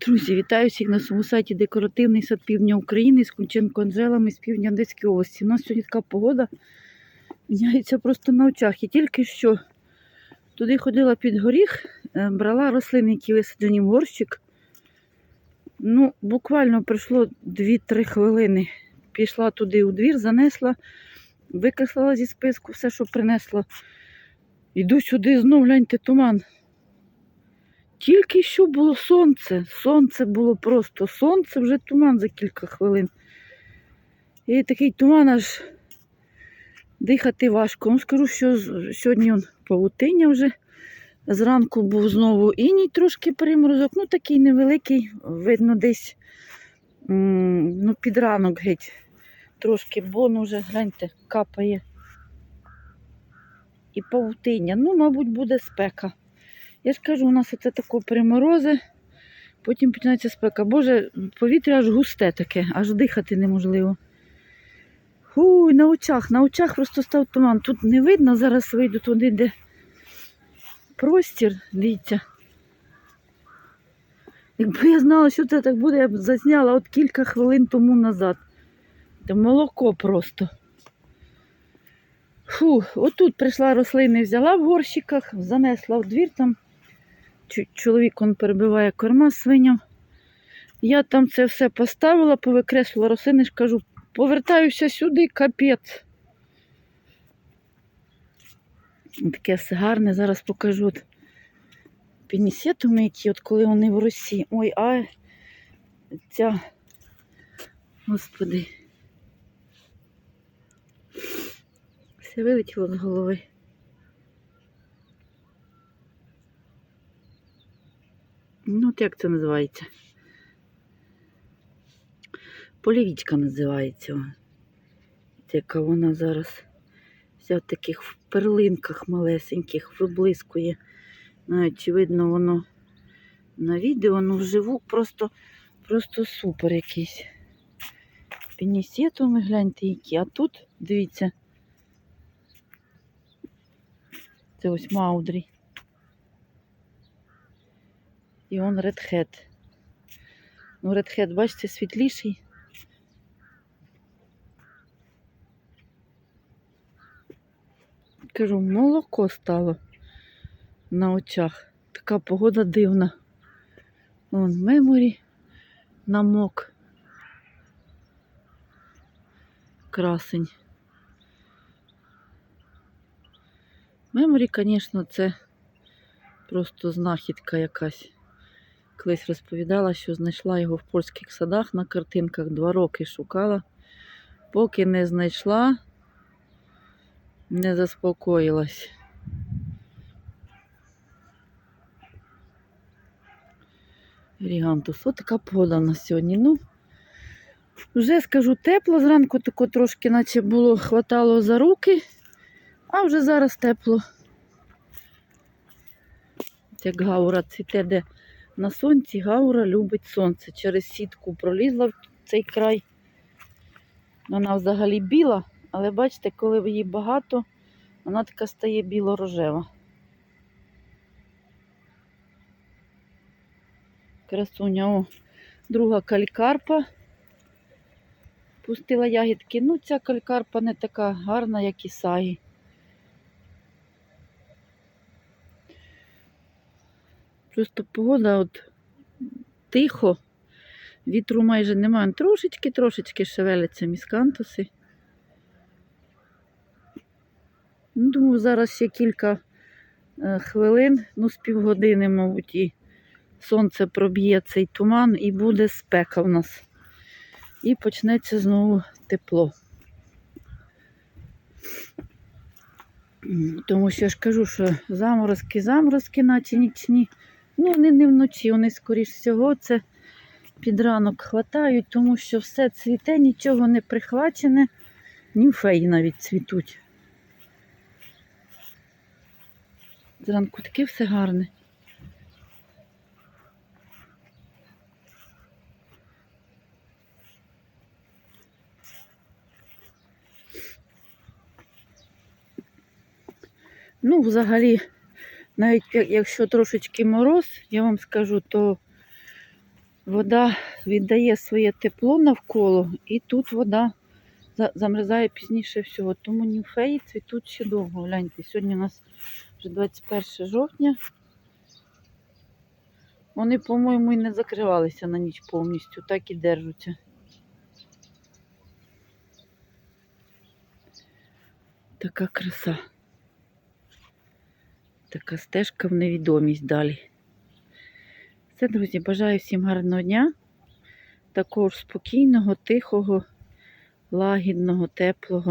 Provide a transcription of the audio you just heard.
Друзі, вітаю всіх на своєму сайті Декоративний сад півдня України з Кунченко Анжелами з півдня Одеської області. У нас сьогодні така погода міняється просто на очах. І тільки що туди ходила під горіх, е, брала рослини, які висаджені в горщик. Ну, буквально пройшло 2-3 хвилини. Пішла туди у двір, занесла, викреслила зі списку все, що принесла. Іду сюди, знов гляньте туман. Тільки що було сонце. Сонце було просто сонце, вже туман за кілька хвилин. І такий туман аж дихати важко. Ну, скажу, що сьогодні павутиння вже. Зранку був знову іній трошки приморозок, ну такий невеликий, видно, десь ну, під ранок геть. Трошки, бо ну вже, гляньте, капає. І павутиння. Ну, мабуть, буде спека. Я ж кажу, у нас оце тако приморози, потім починається спека. Боже, повітря аж густе таке, аж дихати неможливо. Фуй, на очах, на очах просто став туман. Тут не видно, зараз вийду туди, де простір, дивіться. Якби я знала, що це так буде, я б зазняла от кілька хвилин тому назад. Це молоко просто. Фу, отут прийшла рослини, взяла в горщиках, занесла в двір там. Чоловік он перебиває корма свиням. Я там це все поставила, повикреслила рослини, ж кажу, повертаюся сюди, капець. Таке все гарне, зараз покажу. От пінісетуми, які от коли вони в росі. Ой, а ця, господи. Все вилетіло з голови. Ну, от як це називається? Полівічка називається. Яка вона зараз вся в таких перлинках малесеньких виблискує. Навіть видно воно на відео, ну вживу просто, просто супер якийсь. Пінісетуми гляньте які. А тут, дивіться, це ось Маудрі. І он редхед. Ну, редхед, бачите, світліший. Кажу, молоко стало на очах. Така погода дивна. Вон меморі намок. Красень. Меморі, звісно, це просто знахідка якась. Колись розповідала, що знайшла його в польських садах на картинках. Два роки шукала. Поки не знайшла, не заспокоїлась. Рігантус. Ось така погода в нас сьогодні. Ну, вже скажу тепло, зранку тако трошки, наче було, хватало за руки, а вже зараз тепло. Як гаура цвіте, де на сонці гаура любить сонце. Через сітку пролізла в цей край. Вона взагалі біла, але бачите, коли її багато, вона така стає біло-рожева. Красуня, о, друга калькарпа. Пустила ягідки. Ну, ця калькарпа не така гарна, як і сагі. Просто погода от тихо, вітру майже немає. Трошечки, трошечки шевеляться міскантуси. Ну, думаю, зараз ще кілька е, хвилин, ну, з півгодини, мабуть, і сонце проб'є цей туман і буде спека в нас. І почнеться знову тепло. Тому що я ж кажу, що заморозки, заморозки, наче нічні. Ну, вони не вночі, вони, скоріш всього, це під ранок хватають, тому що все цвіте, нічого не прихвачене, німфеї навіть цвітуть. Зранку таке все гарне. Ну, взагалі, навіть якщо трошечки мороз, я вам скажу, то вода віддає своє тепло навколо, і тут вода за- замерзає пізніше всього. Тому німфеї цвітуть ще довго. Гляньте, сьогодні у нас вже 21 жовтня. Вони, по-моєму, і не закривалися на ніч повністю, так і держаться. Така краса. Така стежка в невідомість далі. Все, друзі, бажаю всім гарного дня. Також спокійного, тихого, лагідного, теплого.